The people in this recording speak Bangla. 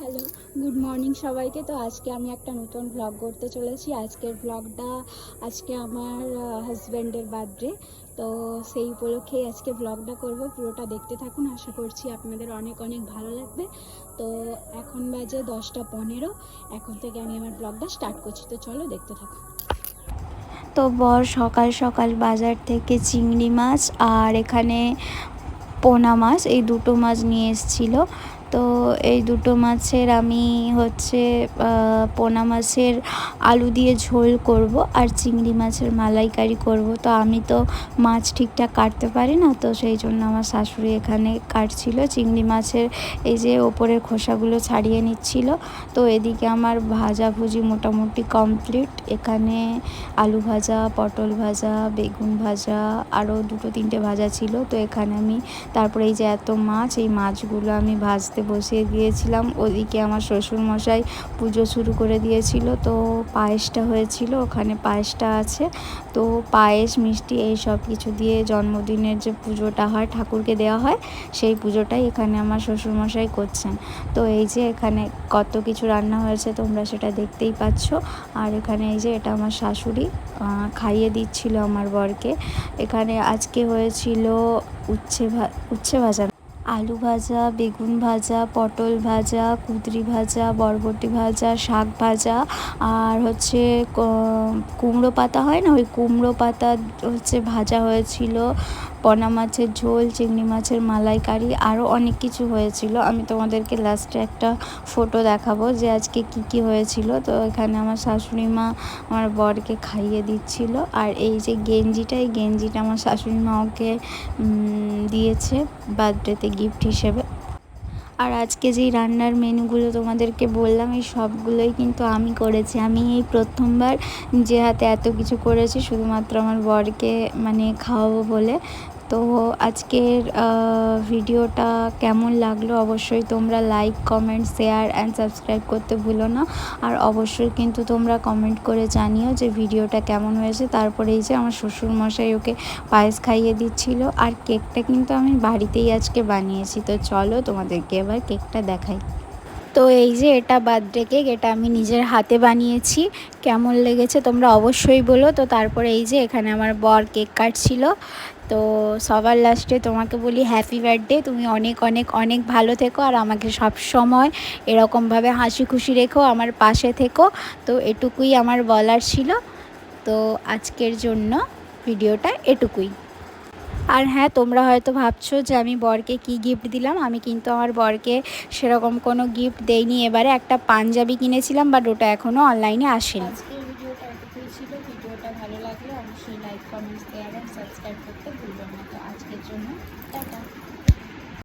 হ্যালো, গুড মর্নিং সবাইকে। তো আজকে আমি একটা নতুন ব্লগ করতে চলেছি। আজকের ব্লগটা আজকে আমার হাজব্যান্ডের বার্থডে তো সেই উপলক্ষেই আজকে ব্লগটা করব। পুরোটা দেখতে থাকুন। আশা করছি আপনাদের অনেক অনেক ভালো লাগবে। তো এখন বাজে দশটা পনেরো। এখন থেকে আমি আমার ব্লগটা স্টার্ট করছি। তো চলো দেখতে থাকুন। তো বর সকাল সকাল বাজার থেকে চিংড়ি মাছ আর এখানে পোনা মাছ। এই দুটো মাছ নিয়ে এসেছিল। তো এই দুটো মাছের আমি হচ্ছে পোনা মাছের আলু দিয়ে ঝোল করব আর চিংড়ি মাছের মালাইকারি করব। তো আমি তো মাছ ঠিকঠাক কাটতে পারি না, তো সেই জন্য আমার শাশুড়ি এখানে কাটছিল। চিংড়ি মাছের এই যে ওপরের খোসাগুলো ছাড়িয়ে নিচ্ছিল। তো এদিকে আমার ভাজাভুজি মোটামুটি কমপ্লিট। এখানে আলু ভাজা, পটল ভাজা, বেগুন ভাজা, আরও দুটো তিনটে ভাজা ছিল। তো এখানে আমি তারপরে এই যে এত মাছ, এই মাছগুলো আমি ভাজতে বসিয়ে দিয়েছিলাম। ওদিকে আমার শ্বশুর মশাই পুজো শুরু করে দিয়েছিল। তো পায়েসটা হয়েছিল, ওখানে পায়েসটা আছে। তো পায়েস, মিষ্টি এই সব কিছু দিয়ে জন্মদিনের যে পুজোটা হয়, ঠাকুরকে দেওয়া হয়, সেই পুজোটাই এখানে আমার শ্বশুরমশাই করছেন। তো এই যে এখানে কত কিছু রান্না হয়েছে, তোমরা সেটা দেখতেই পাচ্ছ। আর এখানে এই যে এটা আমার শাশুড়ি খাইয়ে দিচ্ছিল আমার বরকে। এখানে আজকে হয়েছিল উচ্ছে ভা, উচ্ছে ভাজা। আলু ভাজা, বেগুন ভাজা, পটল ভাজা, কুঁদরি ভাজা, বরবটি ভাজা, শাক ভাজা, আর হচ্ছে কুমড়ো পাতা হয় না? ওই কুমড়ো পাতা হচ্ছে ভাজা হয়েছিল। পনা মাছের ঝোল, চিংড়ি মাছের মালাইকারি আরও অনেক কিছু হয়েছিল। আমি তোমাদেরকে লাস্টে একটা ফটো দেখাবো যে আজকে কি কি হয়েছিল। তো এখানে আমার শাশুড়ি মা আমার বরকে খাইয়ে দিচ্ছিল। আর এই যে গেঞ্জিটা, এই গেঞ্জিটা আমার শাশুড়ি মা ওকে দিয়েছে বার্থডেতে গিফট হিসেবে। আর আজকে যেই রান্নার মেনুগুলো তোমাদেরকে বললাম, এই সবগুলোই কিন্তু আমি করেছি। আমি এই প্রথমবার যে হাতে এত কিছু করেছি, শুধুমাত্র আমার বরকে মানে খাওয়াবো বলে। তো আজকের ভিডিওটা কেমন লাগল অবশ্যই তোমরা like comment share and subscribe করতে ভুলো না। আর অবশ্যই কিন্তু তোমরা কমেন্ট করে জানিও যে ভিডিওটা কেমন হয়েছে। তারপরে এই যে আমার শ্বশুর মশাই ওকে পায়েস খাইয়ে দিচ্ছিল। আর কেকটা কিন্তু আমি বাড়িতেই আজকে বানিয়েছি। তো চলো তোমাদেরকে এবার কেকটা দেখাই। তো এই যে এটা বার্থডে কেক এটা আমি নিজের হাতে বানিয়েছি। কেমন লেগেছে তোমরা অবশ্যই বলো। তো তারপরে এই যে এখানে আমার বর কেক কাটছিল। তো সবার লাস্টে তোমাকে বলি হ্যাপি বার্থডে তুমি অনেক অনেক অনেক ভালো থেকো আর আমাকে সব সময় এরকমভাবে হাসি খুশি রেখো, আমার পাশে থেকো। তো এটুকুই আমার বলার ছিল। তো আজকের জন্য ভিডিওটা এটুকুই। আর হ্যাঁ তোমরা হয়তো ভাবছ যে আমি বরকে কি গিফট দিলাম? আমি কিন্তু আমার বরকে সেরকম কোনো গিফট দেইনি। এবারে একটা পাঞ্জাবি কিনেছিলাম বাট ওটা এখনও অনলাইনে আসেনি। লাগলে অবশ্যই লাইক সাবস্ক্রাইব করতে ভুলবেন না। তো আজকের জন্য টাটা।